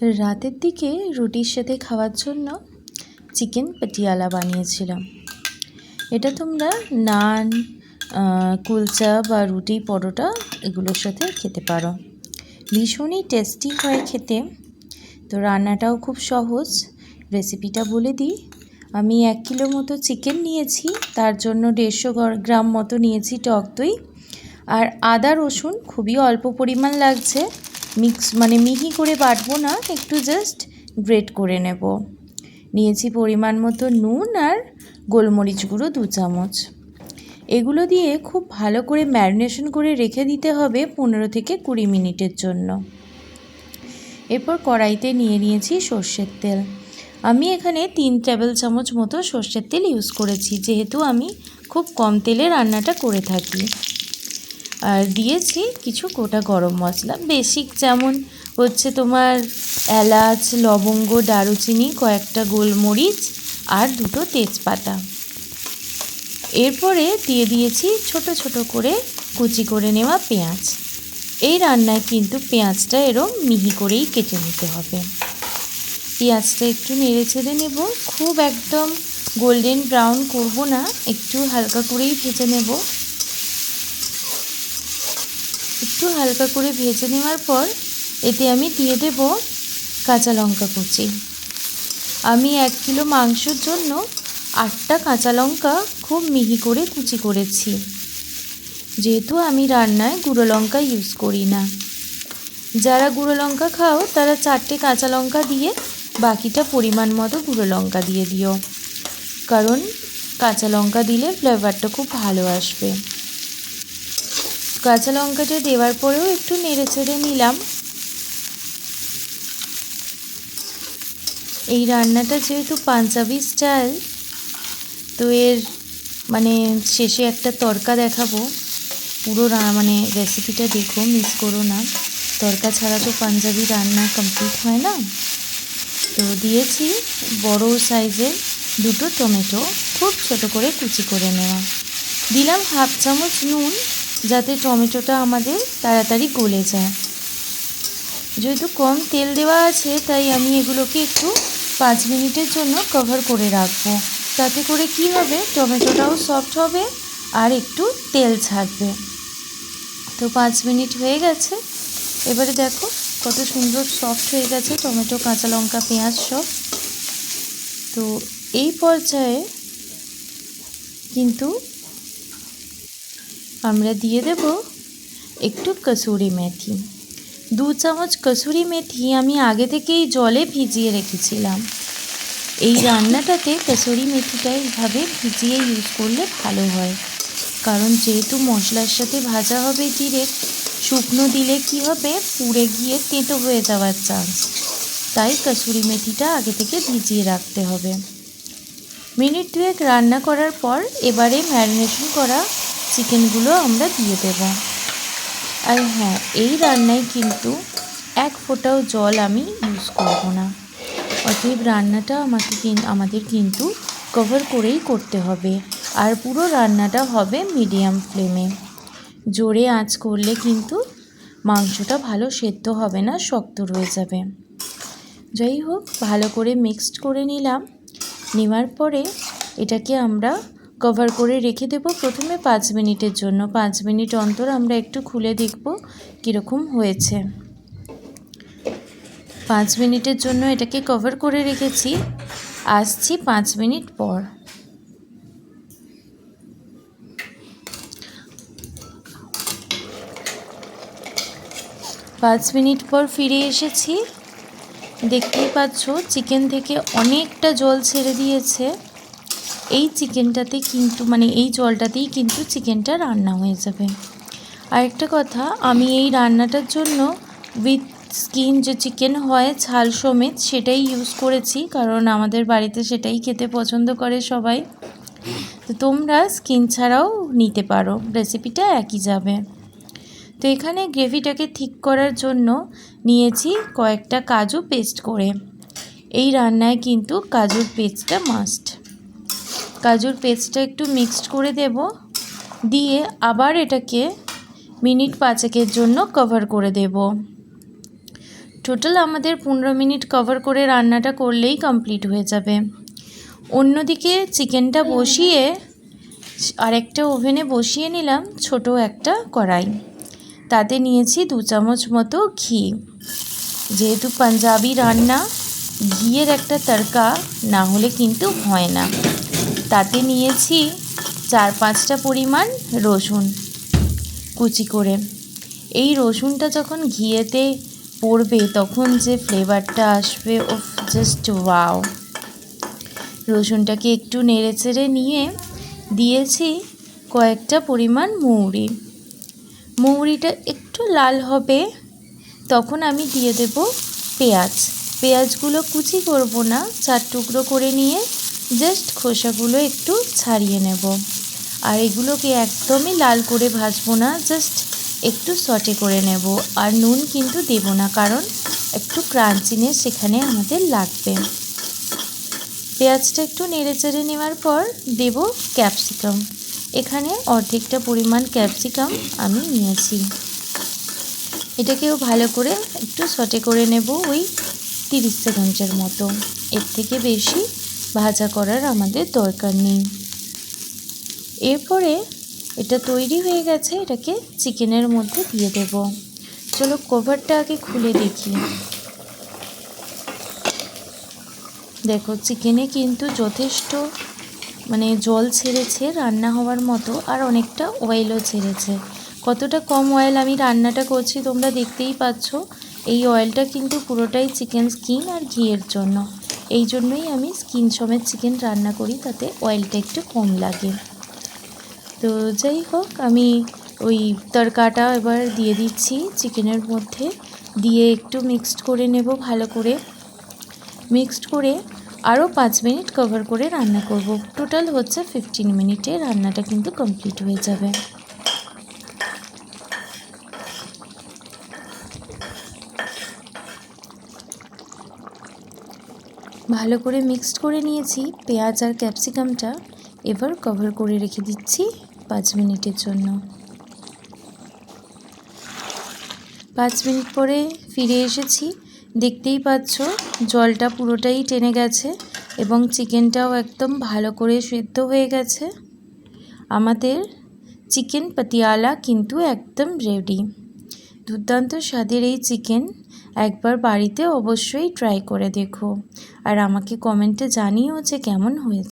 রাতের দিকে রুটির সাথে খাওয়ার জন্য চিকেন পাটিয়ালা বানিয়েছিলাম। এটা তোমরা নান কুলচা বা রুটি পরোটা এগুলোর সাথে খেতে পারো। ভীষণই টেস্টি হয় খেতে। তো রান্নাটাও খুব সহজ। রেসিপিটা বলে দিই। আমি এক কিলো মতো চিকেন নিয়েছি, তার জন্য দেড়শো গ্রাম মতো নিয়েছি টক দই। আর আদা রসুন খুবই অল্প পরিমাণ লাগছে। মিক্স মানে মিহি করে বাটবো না, একটু জাস্ট গ্রেট করে নেব। নিয়েছি পরিমাণ মতো নুন আর গোলমরিচ গুঁড়ো দু চামচ। এগুলো দিয়ে খুব ভালো করে ম্যারিনেশন করে রেখে দিতে হবে পনেরো থেকে কুড়ি মিনিটের জন্য। এরপর কড়াইতে নিয়ে নিয়েছি সর্ষের তেল। আমি এখানে তিন টেবিল চামচ মতো সর্ষের তেল ইউজ করেছি, যেহেতু আমি খুব কম তেলে রান্নাটা করে থাকি। আর দিয়েছি কিছু গোটা গরম মশলা। বেসিক যেমন হচ্ছে তোমার এলাচ, লবঙ্গ, দারুচিনি, কয়েকটা গোলমরিচ আর দুটো তেজপাতা। এরপরে দিয়ে দিয়েছি ছোট ছোট করে কুচি করে নেওয়া পেঁয়াজ। এই রান্নায় কিন্তু পেঁয়াজটা এরম মিহি করেই কেটে নিতে হবে। পেঁয়াজটা একটু নেড়ে ছেড়ে নেব। খুব একদম গোল্ডেন ব্রাউন করব না, একটু হালকা করেই ভেজে নেব। একটু হালকা করে ভেজে নেওয়ার পর এতে আমি দিয়ে দেব কাঁচা লঙ্কা কুচি। আমি এক কিলো মাংসর জন্য আটটা কাঁচা লঙ্কা খুব মিহি করে কুচি করেছি। যেহেতু আমি রান্নায় গুঁড়ো লঙ্কা ইউজ করি না। যারা গুঁড়ো লঙ্কা খাও, তারা চারটে কাঁচা লঙ্কা দিয়ে বাকিটা পরিমাণ মতো গুঁড়ো লঙ্কা দিয়ে দিও। কারণ কাঁচা লঙ্কা দিলে ফ্লেভারটা খুব ভালো আসবে। কাঁচা লঙ্কাটা দেওয়ার পরেও একটু নেড়ে চেড়ে নিলাম। এই রান্নাটা যেহেতু পাঞ্জাবি স্টাইল, তো এর মানে শেষে একটা তরকা দেখাবো। পুরো মানে রেসিপিটা দেখো মিস করো না। তরকা ছাড়া তো পাঞ্জাবি রান্না কমপ্লিট হয় না। তো দিয়েছি বড় সাইজের দুটো টমেটো, খুব ছোট করে কুচি করে নেওয়া। দিলাম হাফ চামচ নুন। যাতে টমেটোটা আমাদের তাড়াতাড়ি গলে যায়। যেহেতু কম তেল দেওয়া আছে, তাই আমি এগুলোকে একটু পাঁচ মিনিটের জন্য কভার করে রাখব। তাতে করে কি হবে? টমেটোটাও সফট হবে আর একটু তেল ছাড়বে। তো পাঁচ মিনিট হয়ে গেছে। এবারে দেখো কত সুন্দর সফট হয়ে গেছে টমেটো, কাঁচা লঙ্কা, পেঁয়াজ সব। তো এই পর্যায়ে কিন্তু আমরা দিয়ে দেব একটু কসুরি মেথি। দু চামচ কসুরি মেথি আমি আগে থেকেই জলে ভিজিয়ে রেখেছিলাম। এই রান্নাটাতে কসুরি মেথিটা এইভাবে ভিজিয়ে ইউজ করলে ভালো হয়। কারণ যেহেতু মশলার সাথে ভাজা হবে ডিরেক্ট শুকনো দিলে কি হবে? পুড়ে গিয়ে তেঁতো হয়ে যাওয়ার চান্স তাই কসুরি মেথিটা আগে থেকে ভিজিয়ে রাখতে হবে। মিনিট দুয়েক রান্না করার পর এবারে ম্যারিনেশন করা চিকেনগুলো আমরা দিয়ে দেব। আর হ্যাঁ এই রান্নায় কিন্তু এক ফোঁটাও জল আমি ইউজ করব না। অতএব রান্নাটা আমাকে আমাদের কিন্তু কভার করেই করতে হবে। আর পুরো রান্নাটা হবে মিডিয়াম ফ্লেমে জোরে আঁচ করলে কিন্তু মাংসটা ভালো সেদ্ধ হবে না, শক্ত রয়ে যাবে। যাই হোক, ভালো করে মিক্সড করে নিলাম। নেওয়ার পরে এটাকে আমরা কভার করে রেখে দেব। প্রথমে পাঁচ মিনিটের জন্য। পাঁচ মিনিট অন্তর আমরা একটু খুলে দেখব কীরকম হয়েছে। পাঁচ মিনিটের জন্য এটাকে কভার করে রেখেছি। আসছি পাঁচ মিনিট পর। পাঁচ মিনিট পর ফিরে এসেছি। দেখতেই পাচ্ছ, চিকেন থেকে অনেকটা জল ছেড়ে দিয়েছে। এই চিকেনটাতে কিন্তু মানে এই জলটাতেই কিন্তু চিকেনটা রান্না হয়ে যাবে। আরেকটা কথা, আমি এই রান্নাটার জন্য উইথ স্কিন যে চিকেন হয় ছাল সমেত সেটাই ইউজ করেছি, কারণ আমাদের বাড়িতে সেটাই খেতে পছন্দ করে সবাই। তো তোমরা স্কিন ছাড়াও নিতে পারো রেসিপিটা একই যাবে। তো এখানে গ্রেভিটাকে ঠিক করার জন্য নিয়েছি কয়েকটা কাজু পেস্ট করে। এই রান্নায় কিন্তু কাজুর পেস্টটা মাস্ট কাজুর পেস্টটা একটু মিক্সড করে দেব। দিয়ে আবার এটাকে মিনিট পাঁচেকের জন্য কভার করে দেব। টোটাল আমাদের পনেরো মিনিট কভার করে রান্নাটা করলেই কমপ্লিট হয়ে যাবে। অন্যদিকে চিকেনটা বসিয়ে আরেকটা ওভেনে বসিয়ে নিলাম ছোট একটা কড়াই। তাতে নিয়েছি দু চামচ মতো ঘি। যেহেতু পাঞ্জাবি রান্না, ঘিয়ের একটা তড়কা না হলে কিন্তু হয় না। তাতে নিয়েছি চার পাঁচটা পরিমাণ রসুন কুচি করে। এই রসুনটা যখন ঘিয়েতে পড়বে তখন যে ফ্লেভারটা আসবে ও জাস্ট ওয়াও রসুনটাকে একটু নেড়ে চেড়ে নিয়ে দিয়েছি কয়েকটা পরিমাণ মৌরি। মৌরিটা একটু লাল হবে, তখন আমি দিয়ে দেব পেঁয়াজ। পেঁয়াজগুলো কুচি করব না, চার টুকরো করে নিয়ে জাস্ট খোসাগুলো একটু ছাড়িয়ে নেব। আর এগুলোকে একদমই লাল করে ভাজবো না, জাস্ট একটু সটে করে নেব। আর নুন কিন্তু দেব না, কারণ একটু ক্রাঞ্চিনেস সেখানে আমাদের লাগবে। পেঁয়াজটা একটু নেড়ে চেড়ে নেওয়ার পর দেব ক্যাপসিকাম। এখানে অর্ধেকটা পরিমাণ ক্যাপসিকাম আমি নিয়েছি। এটাকেও ভালো করে একটু সটে করে নেব ওই তিরিশ সেকেন্ডের মতো। এর থেকে বেশি ভাজা করার আমাদের দরকার নেই। এরপরে এটা তৈরি হয়ে গেছে, এটাকে চিকেনের মধ্যে দিয়ে দেব। চলো কভারটা আগে খুলে দেখি। দেখো, চিকেনে কিন্তু যথেষ্ট মানে জল ছেড়েছে রান্না হওয়ার মতো, আর অনেকটা অয়েলও ছেড়েছে। কতটা কম অয়েল আমি রান্নাটা করছি তোমরা দেখতেই পাচ্ছ। এই অয়েলটা কিন্তু পুরোটাই চিকেন স্কিন আর ঘিয়ের জন্য। এই জন্যই আমি স্কিন সমেত চিকেন রান্না করি, তাতে অয়েলটা একটু কম লাগে। তো যাই হোক, আমি ওই তরকাটা এবার দিয়ে দিচ্ছি চিকেনের মধ্যে। দিয়ে একটু মিক্সড করে নেব ভালো করে। মিক্সড করে আরও পাঁচ মিনিট কভার করে রান্না করব। টোটাল হচ্ছে ফিফটিন মিনিটে রান্নাটা কিন্তু কমপ্লিট হয়ে যাবে। ভালো করে মিক্সড করে নিয়েছি। পেঁয়াজ আর ক্যাপসিকামটা এবার কভার করে রেখে দিচ্ছি পাঁচ মিনিটের জন্য। পাঁচ মিনিট পরে ফিরে এসেছি। দেখতেই পাচ্ছ, জলটা পুরোটাই টেনে গেছে এবং চিকেনটাও একদম ভালো করে সেদ্ধ হয়ে গেছে। আমাদের চিকেন পাতিয়ালা কিন্তু একদম রেডি দুর্দান্ত স্বাদের এই চিকেন একবার বাড়িতে অবশ্যই ট্রাই করে দেখো। আর আমাকে কমেন্টে জানিও যে কেমন হয়েছে।